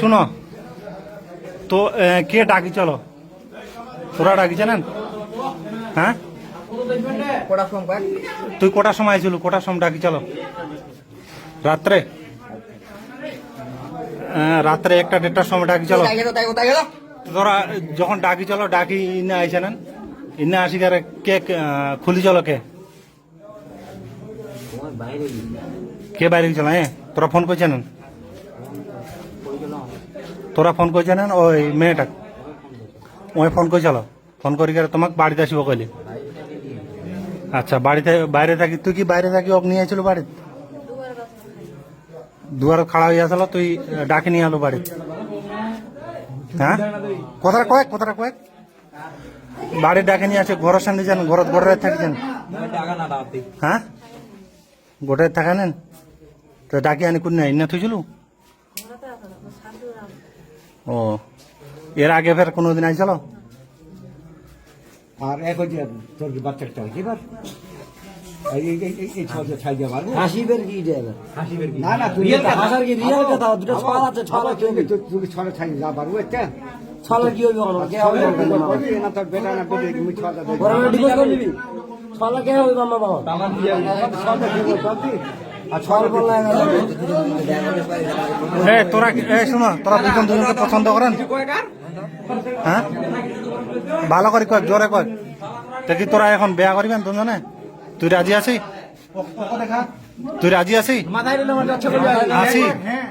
শুনো। তো কে ডাকি চলো। তোরা ডাকি জানেন? হ্যাঁ? তুই কটার সময় ছিল কটার সময় ডাকি চলো। রাত্রে? রাত্রে একটা দেড়টার সময় ডাকি চলো। তোরা যখন ডাকি চলো ডাকি ইন্না আইসা নেন ইন্না কারে কে খুলি চলো কে? কে বাইরে চলো হ্যাঁ তোরা ফোন করছে নেন তোরা ফোন করছে নেন ওই মেয়েটা। ওই ফোন করে চলো। ফোন করি তোমাকে বাড়িতে আসিব কইলি। আচ্ছা বাড়িতে, বাইরে থাকি, তুই কি বাইরে থাকি? ওক নিয়ে আসছিল বাড়িতে? দুয়ার খাড়া হয়ে আসলো, তুই ডাকে নিয়ে আলো বাড়িতে। হ্যাঁ? কথাটা কয়েক কথাটা কয়েক। বাড়ির ডাকে নিয়ে আছে ঘরের সামনে যান ঘর ঘরের থাকি যান। হ্যাঁ? গোটের থাকা নেন? তো ডাকে আনি কোন নাই? না থুইছিল? ও এর আগে ফের কোনোদিন আইছিল? আর এক হচ্ছে তোর কি বাচ্চা হাসিবের কি কি না না তুই হাসার কি রিয়েল কথা দুটো ছড়া আছে ছড়া কি হইবে তুই ছড়া ছাই যা পারব এটা ছড়া কি হইবে আমার কে হবে না তোর বেটা না বেটে বড় ডিভোর্স করে নিবি ছড়া কে হইবে আমার বাবা তোরা কি- এ শোনো তোরা দুজন দুজনকে পছন্দ করেন হ্যাঁ ভালো করে কয় জোরে কয় তা কি তোরা এখন বেয়া করিবেন দুজনে তুই রাজি আছি তুই রাজি আছি আছি হ্যাঁ